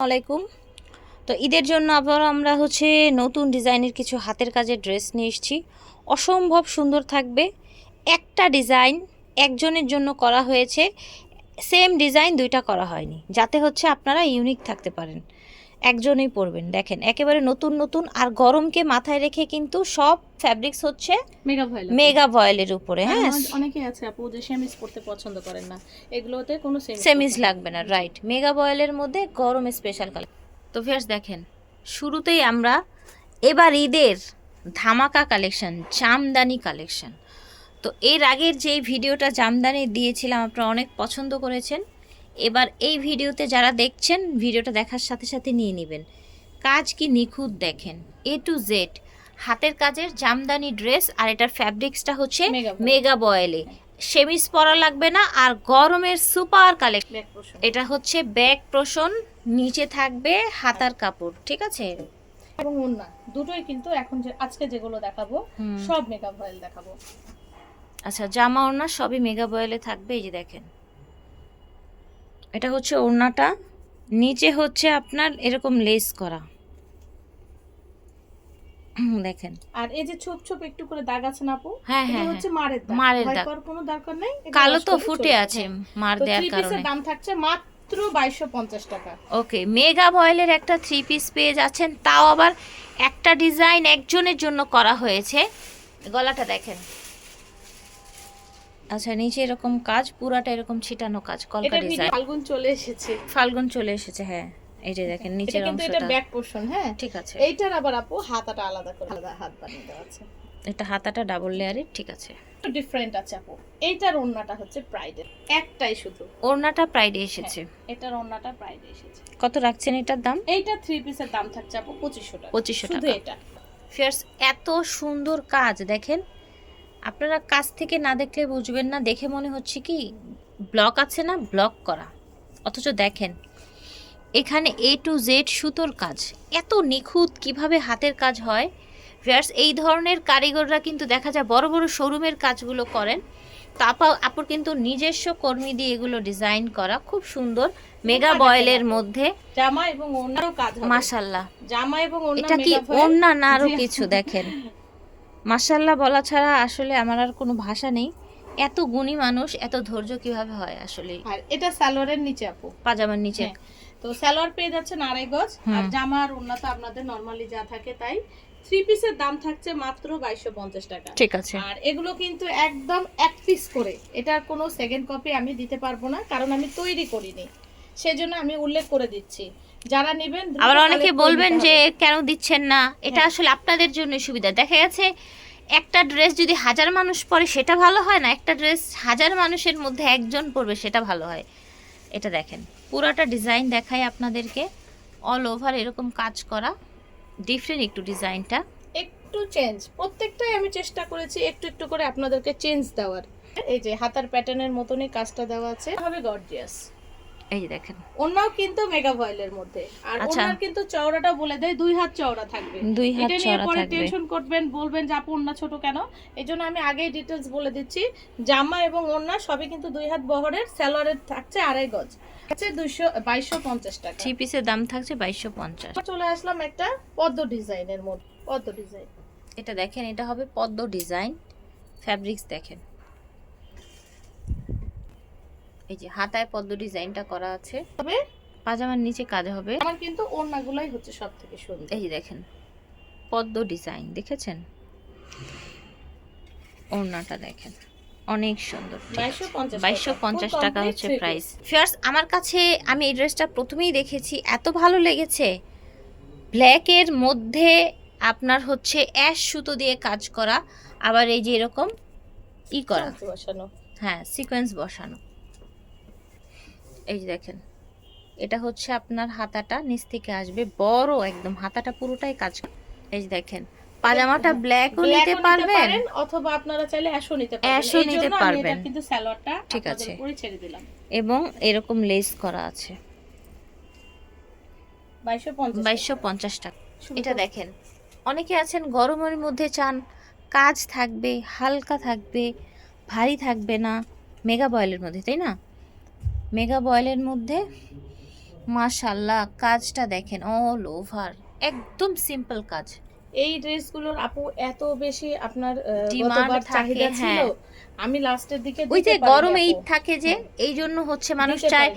আলাইকুম। তো ঈদের জন্য আবার আমরা হচ্ছে নতুন ডিজাইনের কিছু হাতের কাজের ড্রেস নিয়ে এসেছি। অসম্ভব সুন্দর থাকবে। একটা ডিজাইন একজনের জন্য করা হয়েছে। সেম ডিজাইন দুইটা করা হয়নি। যাতে হচ্ছে আপনারা ইউনিক থাকতে পারেন। একজনেই পরবেন। দেখেন একেবারে নতুন নতুন আর গরমকে মাথায় রেখে কিন্তু সব ফ্যাব্রিক্স হচ্ছে মেগা ভয়েল মেগা ভয়েলের উপরে হ্যাঁ। অনেকেই আছে আপু যে সেমিস পড়তে পছন্দ করেন না। এগুলোতে কোনো সেমিস সেমিজ লাগবে না রাইট মেগা বয়েলের মধ্যে গরম স্পেশাল কালার তো ফিয়ার্স দেখেন শুরুতেই আমরা এবার ঈদের ধামাকা কালেকশন জামদানি কালেকশন তো এর আগের যে ভিডিওটা জামদানি দিয়েছিলাম আপনারা অনেক পছন্দ করেছেন। এবার এই ভিডিওতে যারা দেখছেন ভিডিওটা দেখার সাথে সাথে নিয়ে নেবেন। কাজ কি নিখুঁত দেখেন। এ টু জেড হাতের কাজের জামদানি ড্রেস আর এটার ফ্যাব্রিক্সটা হচ্ছে মেগা বয়েলে সেমিস পরা লাগবে না আর গরমের সুপার কালেকশন এটা হচ্ছে ব্যাক প্রশন নিচে থাকবে হাতার কাপড় ঠিক আছে? এবং ওন্না দুটোই কিন্তু এখন যে আজকে যেগুলো দেখাবো সব মেগা ভয়েল দেখাবো। আচ্ছা জামা ওড়না সবই মেগা বয়েলে থাকবে এই যে দেখেন। এটা হচ্ছে ওড়নাটা। নিচে হচ্ছে আপনার এরকম লেস করা। দেখেন। আর এই যে ছোপ ছোপ একটু করে দাগ আছে না আপু? হ্যাঁ হ্যাঁ হচ্ছে হ্যাঁ। মারের দাগ। মারের দাগ। কোনো দরকার নেই? কালো তো ফুটে আছে। মার দেওয়ার কারণে। দাম থাকছে মাত্র পঞ্চাশ টাকা। ওকে মেগা বয়েলের একটা থ্রি পিস পেয়ে যাচ্ছেন। তাও আবার একটা ডিজাইন একজনের জন্য করা হয়েছে। গলাটা দেখেন। আচ্ছা নিচে এরকম কাজ পুরাটা এরকম ছিটানো কাজ কলকা এটা ডিজাইন ফাল্গুন চলে এসেছে। ফাল্গুন চলে এসেছে হ্যাঁ। এই যে দেখেন নিচের কিন্তু এটা ব্যাক পোর্শন হ্যাঁ? ঠিক আছে। এইটার আবার আপু হাতাটা আলাদা করে আলাদা হাত বানিয়ে দেওয়া আছে। এটা হাতাটা ডাবল লেয়ারের ঠিক আছে। ডিফারেন্ট আছে আপু। এইটার ওন্নাটা হচ্ছে প্রাইডের একটাই শুধু। ওড়নাটা প্রাইডে এসেছে। এটার ওন্নাটা প্রাইডে এসেছে। কত রাখছেন এটার দাম? এইটা থ্রি পিসের দাম থাকছে আপু পঁচিশশো টাকা। পঁচিশশো শুধু টাকা। এটা। ফিয়ার্স এত সুন্দর কাজ দেখেন আপনারা কাছ থেকে না দেখলে বুঝবেন না দেখে মনে হচ্ছে কি ব্লক আছে না ব্লক করা। অথচ দেখেন এখানে এ টু জেড সুতোর কাজ। এত নিখুঁত কীভাবে হাতের কাজ হয়? ফিয়ার্স এই ধরনের কারিগররা কিন্তু দেখা যায় বড় বড় শোরুমের কাজগুলো করেন। তো আপা আপুর কিন্তু নিজস্ব কর্মী দিয়ে এগুলো ডিজাইন করা। খুব সুন্দর। মেগা বয়েলের মধ্যে। জামা এবং ওন্নারও কাজ মাশাল্লাহ জামা এবং এটা কি। ওড়না না আরও কিছু দেখেন। মাশাল্লাহ বলা ছাড়া আসলে আমার আর কোনো ভাষা নেই। এত গুণী মানুষ এত ধৈর্য কীভাবে হয় আসলে? আর এটা সালোয়ারের নিচে আপু। পাজামার নিচে। হ্যাঁ। তো সালোয়ার পেয়ে যাচ্ছেন আড়াই গজ। আর জামা আর ওন্না তো আপনাদের নরমালি যা থাকে তাই। থ্রি পিসের দাম থাকছে মাত্র বাইশশো পঞ্চাশ টাকা। ঠিক আছে। আর এগুলো কিন্তু একদম এক পিস করে। এটার কোনো সেকেন্ড কপি আমি দিতে পারব না কারণ আমি তৈরি করিনি। সেজন্য আমি উল্লেখ করে দিচ্ছি। যারা নেবেন আবার অনেকে বলবেন যে কেন দিচ্ছেন না? এটা হ্যাঁ। আসলে আপনাদের জন্য সুবিধা। দেখা গেছে একটা ড্রেস যদি হাজার মানুষ পরে সেটা ভালো হয় না? একটা ড্রেস হাজার মানুষের মধ্যে একজন পরবে সেটা ভালো হয়। এটা দেখেন। পুরাটা ডিজাইন দেখায় আপনাদেরকে। অল ওভার এরকম কাজ করা। ডিফারেন্ট একটু ডিজাইনটা। একটু চেঞ্জ প্রত্যেকটাই আমি চেষ্টা করেছি একটু একটু করে আপনাদেরকে চেঞ্জ দেওয়ার। এই যে হাতার প্যাটার্নের মতনই কাজটা দেওয়া আছে। হবে গর্জিয়াস এই দেখেন। ওনাও কিন্তু মেগা ভয়েলের মধ্যে। আর আচ্ছা। ওনার কিন্তু চওড়াটা বলে দেয় দুই হাত চওড়া থাকবে। দুই হাত পরে থাকবে। টেনশন করবেন বলবেন যে আপু ওন্না ছোট কেন? এই জন্য আমি আগেই ডিটেলস বলে দিচ্ছি। জামা এবং ওন্না সবই কিন্তু দুই হাত বহরের স্যালোয়ারের থাকছে আড়াই গজ। আছে দুইশো বাইশশো পঞ্চাশ টাকা। থ্রি পিসের দাম থাকছে বাইশশো পঞ্চাশ। চলে আসলাম একটা পদ্ম ডিজাইনের মধ্যে পদ্ম ডিজাইন। এটা দেখেন এটা হবে পদ্ম ডিজাইন। ফ্যাব্রিক্স দেখেন। এই যে হাতায় পদ্ম ডিজাইনটা করা আছে। তবে পাজামার নিচে কাজ হবে। আমার কিন্তু ওন্নাগুলাই হচ্ছে সব থেকে সুন্দর। এই যে দেখেন পদ্ম ডিজাইন দেখেছেন? ওড়নাটা দেখেন অনেক সুন্দর বাইশশো পঞ্চাশ টাকা। হচ্ছে প্রাইস ফিয়ার্স আমার কাছে আমি এই ড্রেসটা প্রথমেই দেখেছি এত ভালো লেগেছে। ব্ল্যাকের মধ্যে আপনার হচ্ছে অ্যাশ সুতো দিয়ে কাজ করা আবার এই যে এরকম ই করা। হ্যাঁ সিকোয়েন্স বসানো। এই যে দেখেন এটা হচ্ছে আপনার হাতাটা নিচ থেকে আসবে বড় একদম হাতাটা পুরোটাই কাজ এই যে দেখেন পাজামাটা ব্ল্যাকও নিতে পারবেন। অথবা আপনারা চাইলে অ্যাশও নিতে পারবেন। অ্যাশও নিতে পারবেন। কিন্তু স্যালোয়ারটা ঠিক আছে। ছেড়ে দিলাম। এবং এরকম লেস করা আছে। বাইশশো পঞ্চাশ বাইশশো পঞ্চাশ টাকা। এটা দেখেন অনেকে আছেন গরমের মধ্যে চান কাজ থাকবে হালকা থাকবে ভারী থাকবে না মেগা বয়েলের মধ্যে তাই না? মেগা বয়েলের মধ্যে মাশাল্লাহ কাজটা দেখেন অল ওভার একদম সিম্পল কাজ। এই ড্রেসগুলোর আপু এত বেশি আপনার গতবার থাকে, চাহিদা ছিল হ্যাঁ। আমি লাস্টের দিকে ওই যে গরমে ঈদ থাকে যে এই জন্য হচ্ছে মানুষ চায়।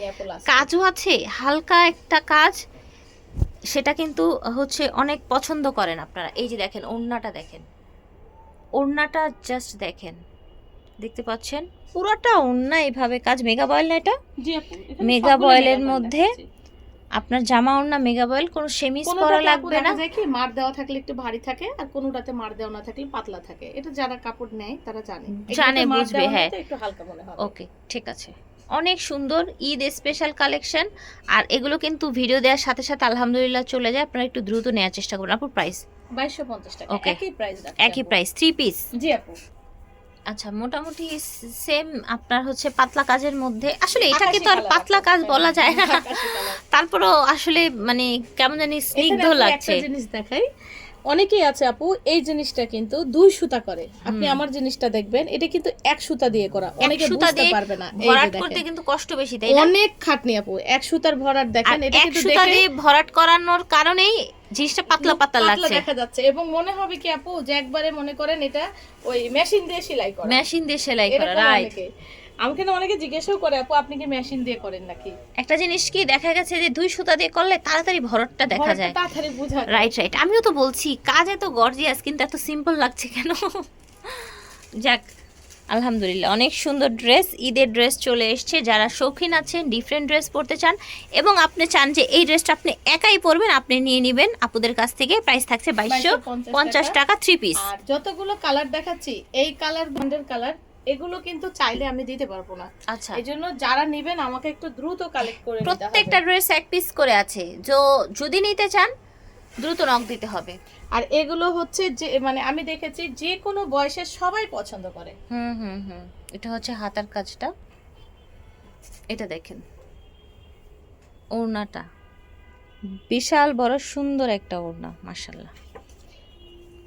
কাজও আছে হালকা একটা কাজ সেটা কিন্তু হচ্ছে অনেক পছন্দ করেন আপনারা। এই যে দেখেন ওড়নাটা দেখেন। ওড়নাটা জাস্ট দেখেন। দেখতে পাচ্ছেন? পুরোটা ওড়না এইভাবে কাজ। মেগা বয়েল না এটা? মেগা বয়েলের মধ্যে আপনার জামা ওড়না মেগা বয়েল কোনো সেমিস পরা লাগবে না? কি মার দেওয়া থাকলে একটু ভারী থাকে আর কোনোটাতে মার দেওয়া না থাকলে পাতলা থাকে। এটা যারা কাপড় নেয় তারা জানে। জানে, বুঝবে, হ্যাঁ। একটু হালকা মনে হবে। ওকে ঠিক আছে। অনেক সুন্দর ঈদ স্পেশাল কালেকশন। আর এগুলো কিন্তু ভিডিও দেওয়ার সাথে সাথে আলহামদুলিল্লাহ চলে যায়। আপনারা একটু দ্রুত নেওয়ার চেষ্টা করুন। আপুর প্রাইস বাইশশো পঞ্চাশ টাকা. একই প্রাইস একই প্রাইস থ্রি পিস জি আপু। আচ্ছা মোটামুটি সেম আপনার হচ্ছে পাতলা কাজের মধ্যে। আসলে এটাকে তো আর পাতলা কাজ হ্যাঁ, বলা যায় না। তারপরও আসলে মানে কেমন জানি স্নিগ্ধ লাগছে। জিনিস দেখাই। অনেকেই আছে আপু এই জিনিসটা কিন্তু দুই সুতা করে। আপনি আমার জিনিসটা দেখবেন এটা কিন্তু এক সুতা দিয়ে করা। অনেকে সুতা বুঝতে দিয়ে পারবে না। ভরাট করতে কিন্তু কষ্ট বেশি তাই অনেক খাটনি আপু এক সুতার ভরাট দেখেন এটা কিন্তু সুতা দেখে দিয়ে ভরাট করানোর কারণেই জিনিসটা পাতলা পাতলা লাগছে। দেখা যাচ্ছে। এবং মনে হবে কি আপু যে একবারে মনে করেন এটা ওই মেশিন দিয়ে সেলাই করা। মেশিন দিয়ে সেলাই করা রাইট আমাকে না অনেকে জিজ্ঞাসাও করে আপু আপনি কি মেশিন দিয়ে করেন নাকি? একটা জিনিস কি দেখা গেছে যে দুই সুতা দিয়ে করলে তাড়াতাড়ি ভরটটা দেখা যায়। তাড়াতাড়ি বোঝা রাইট রাইট আমিও তো বলছি কাজ এত গর্জিয়াস কিন্তু এত সিম্পল লাগছে কেন? যাক আলহামদুলিল্লাহ অনেক সুন্দর ড্রেস ঈদের ড্রেস চলে এসছে। যারা শৌখিন আছেন ডিফারেন্ট ড্রেস পরতে চান এবং আপনি চান যে এই ড্রেসটা আপনি একাই পরবেন আপনি নিয়ে নেবেন। আপুদের কাছ থেকে প্রাইস থাকছে বাইশশো পঞ্চাশ টাকা। থ্রি পিস আর যতগুলো কালার দেখাচ্ছি এই কালার বন্ডের কালার এগুলো কিন্তু চাইলে আমি দিতে পারব না। আচ্ছা। এই জন্য যারা নেবেন আমাকে একটু দ্রুত কালেক্ট করে প্রত্যেকটা ড্রেস এক পিস করে আছে। তো যদি নিতে চান দ্রুত নক দিতে হবে। আর এগুলো হচ্ছে যে মানে আমি দেখেছি যে কোনো বয়সের সবাই পছন্দ করে। হুম হুম হুম। এটা হচ্ছে হাতার কাজটা। এটা দেখেন। ওড়নাটা। বিশাল বড় সুন্দর একটা ওড়না মাসাল্লাহ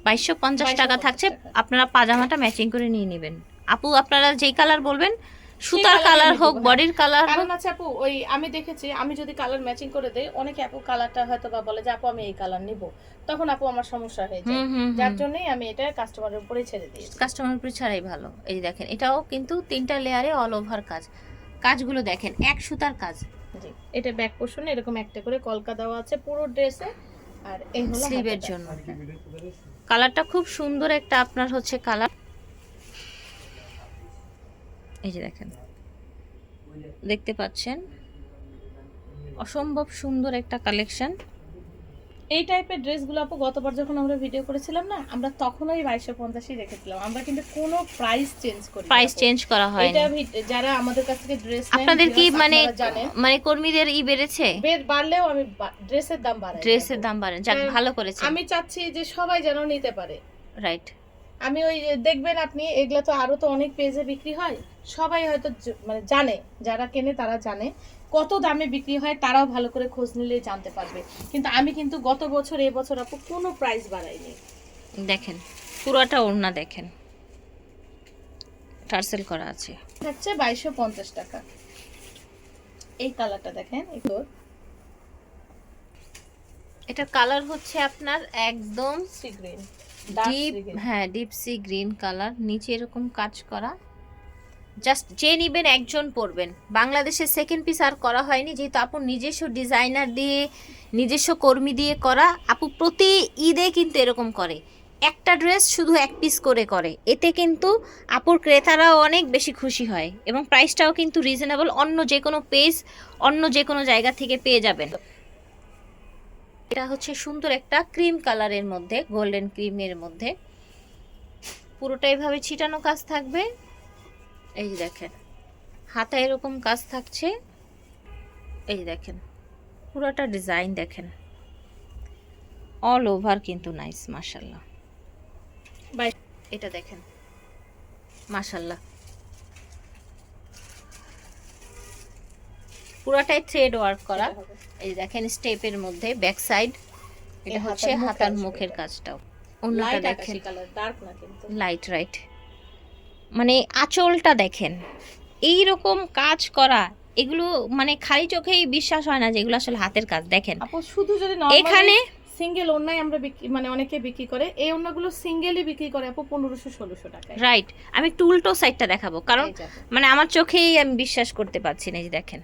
বাইশশো পঞ্চাশ টাকা থাকছে। আপনারা পাজামাটা ম্যাচিং করে নিয়ে নেবেন। আপু আপনারা যেই কালার বলবেন সুতার কালার হোক। বডির কালার কারণ আছে আপু ওই আমি দেখেছি আমি যদি কালার ম্যাচিং করে দেই অনেকে আপু কালারটা হয়তো বা বলে যে আপু আমি এই কালার নিব। তখন আপু আমার সমস্যা হয়ে যায়। যার জন্যই আমি এটা কাস্টমারের উপরে ছেড়ে দিই কাস্টমারের উপরে ছাড়াই ভালো। এই যে দেখেন এটাও কিন্তু তিনটা লেয়ারে অল ওভার কাজ। কাজগুলো দেখেন এক সুতার কাজ। এটা ব্যাক পোর্শনে এরকম একটা করে কলকা দেওয়া আছে পুরো ড্রেসে আর এই হলো স্লিভের জন্য। কালারটা খুব সুন্দর একটা আপনার হচ্ছে কালার এই যে দেখেন। দেখতে পাচ্ছেন? অসম্ভব সুন্দর একটা কালেকশন। এই টাইপের ড্রেসগুলো আপু গতবার যখন আমরা ভিডিও করেছিলাম না আমরা তখনই বাইশশো পঞ্চাশই রেখেছিলাম আমরা কিন্তু কোনো প্রাইস চেঞ্জ করি প্রাইস চেঞ্জ করা হয় এটা যারা আমাদের কাছ থেকে ড্রেস আপনাদের কি মানে মানে কর্মীদের ই বেড়েছে? বের বাড়লেও আমি ড্রেসের দাম বাড়াই ড্রেসের দাম বাড়ে। যাক হ্যাঁ, ভালো করেছে আমি চাচ্ছি যে সবাই যেন নিতে পারে। রাইট আমি ওই দেখবেন আপনি এগুলো তো আরও তো অনেক পেজে বিক্রি হয়। সবাই হয়তো মানে জানে যারা কেনে তারা জানে। কত দামে বিক্রি হয় তারাও ভালো করে খোঁজ নিলে জানতে পারবে। কিন্তু আমি কিন্তু গত বছর এ বছর আপু কোনো প্রাইস বাড়াইনি। দেখেন পুরোটা ওড়না দেখেন। টার্সেল করা আছে। থাকছে বাইশশো পঞ্চাশ টাকা। এই কালারটা দেখেন এটার কালার হচ্ছে আপনার একদম সি গ্রিন। ডিপ হ্যাঁ ডিপ সি গ্রিন কালার নিচে এরকম কাজ করা। জাস্ট যে নিবেন একজন পরবেন। বাংলাদেশে সেকেন্ড পিস আর করা হয়নি। যেহেতু আপু নিজস্ব ডিজাইনার দিয়ে নিজস্ব কর্মী দিয়ে করা আপু প্রতি ঈদে কিন্তু এরকম করে। একটা ড্রেস শুধু এক পিস করে করে। এতে কিন্তু আপুর ক্রেতারাও অনেক বেশি খুশি হয় এবং প্রাইসটাও কিন্তু রিজনেবল অন্য যে কোনো পেজ অন্য যে কোনো জায়গা থেকে পেয়ে যাবেন। এটা হচ্ছে সুন্দর একটা ক্রিম কালারের মধ্যে গোল্ডেন ক্রিমের মধ্যে। পুরোটা এভাবে ছিটানো কাজ থাকবে। এই দেখেন হাতা এরকম কাজ থাকছে। এই দেখেন পুরোটা ডিজাইন দেখেন। অল ওভার কিন্তু নাইস মাশাল্লাহ বাই। এটা দেখেন মাশাল্লাহ পুরাটাই থ্রেড ওয়ার্ক করা। এই দেখেন স্টেপের মধ্যে ব্যাক সাইড এটা হচ্ছে হাতার মুখের কাজটাও। অন্যটা দেখেন। লাইট রাইট মানে আঁচলটা দেখেন। এই রকম কাজ করা এগুলো মানে খালি চোখেই বিশ্বাস হয় না যে এগুলো আসলে হাতের কাজ। দেখেন আপু শুধু যদি এখানে সিঙ্গেল ওন্নাই আমরা বিক্রি মানে অনেকে বিক্রি করে এই ওন্নাগুলো সিঙ্গেলই বিক্রি করে আপু পনেরোশো ষোলোশো টাকা রাইট আমি একটু উল্টো সাইডটা দেখাবো। কারণ। মানে আমার চোখেই আমি বিশ্বাস করতে পারছি না এই যে দেখেন।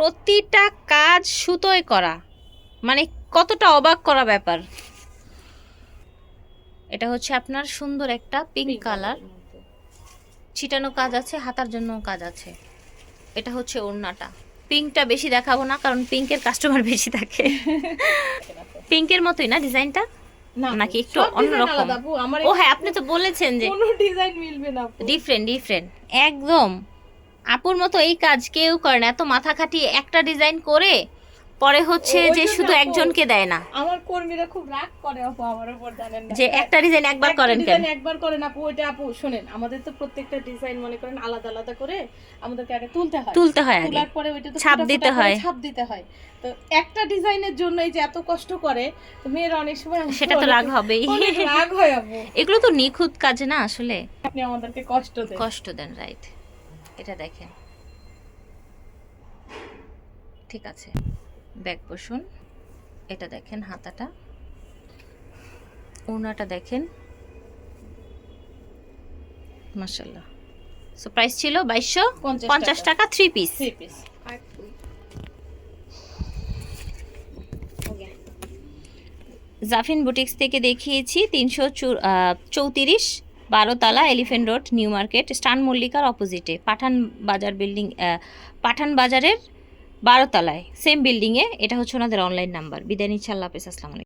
প্রতিটা কাজ সুতোয় করা। মানে কতটা অবাক করা ব্যাপার। এটা হচ্ছে আপনার সুন্দর একটা পিঙ্ক কালার। ছিটানো কাজ আছে হাতার জন্য কাজ আছে। এটা হচ্ছে ওড়নাটা। পিঙ্কটা বেশি দেখাবো না কারণ পিঙ্কের কাস্টমার বেশি থাকে। পিঙ্কের মতোই না ডিজাইনটা না নাকি একটু অন্যরকম? ও হ্যাঁ আপনি তো বলেছেন যে কোনো ডিজাইন মিলবে না ডিফারেন্ট ডিফারেন্ট একদম। আপুর মতো এই কাজ কেউ করে না। এত মাথা খাটিয়ে একটা ডিজাইন করে পরে হচ্ছে যে শুধু একজনকে দেয় না। আমার কর্মীরা খুব রাগ করে আপু আমার উপর জানেন না। যে একটা ডিজাইন একবার করেন কেন? একবার করেন আপু ওইটা আপু শুনেন আমাদের তো প্রত্যেকটা ডিজাইন মনে করেন আলাদা আলাদা করে আমাদেরকে আগে তুলতে হয়। তুলতে হয় আগে। তোলার পরে ওইটা তো ছাপ দিতে হয়। ছাপ দিতে হয়। তো একটা ডিজাইনের জন্য এই যে এত কষ্ট করে মেয়েরা অনেক সময় সেটা তো রাগ হবেই। রাগ হয় আপু। এগুলো তো নিখুঁত কাজ না আসলে। আপনি আমাদেরকে কষ্ট দেন। কষ্ট দেন রাইট এটা দেখেন। ঠিক আছে। ব্যাক বসুন। এটা দেখেন হাতাটা। ওড়নাটা দেখেন। মাশাল্লাহ সো প্রাইস ছিল বাইশশো পঞ্চাশ টাকা। Three piece three piece Jafin boutiques থেকে দেখিয়েছি তিনশো চৌত্রিশ। বারোতলা এলিফেন্ট রোড, নিউ মার্কেট, স্টান মল্লিকার অপোজিটে। পাঠান বাজার বিল্ডিং পাঠান বাজারের বারোতলায়। সেম বিল্ডিংয়ে, এটা হচ্ছে ওনাদের অনলাইন নাম্বার বিদায় নিচ্ছে, আল্লাহ হাফিজ, আসসালামু আলাইকুম।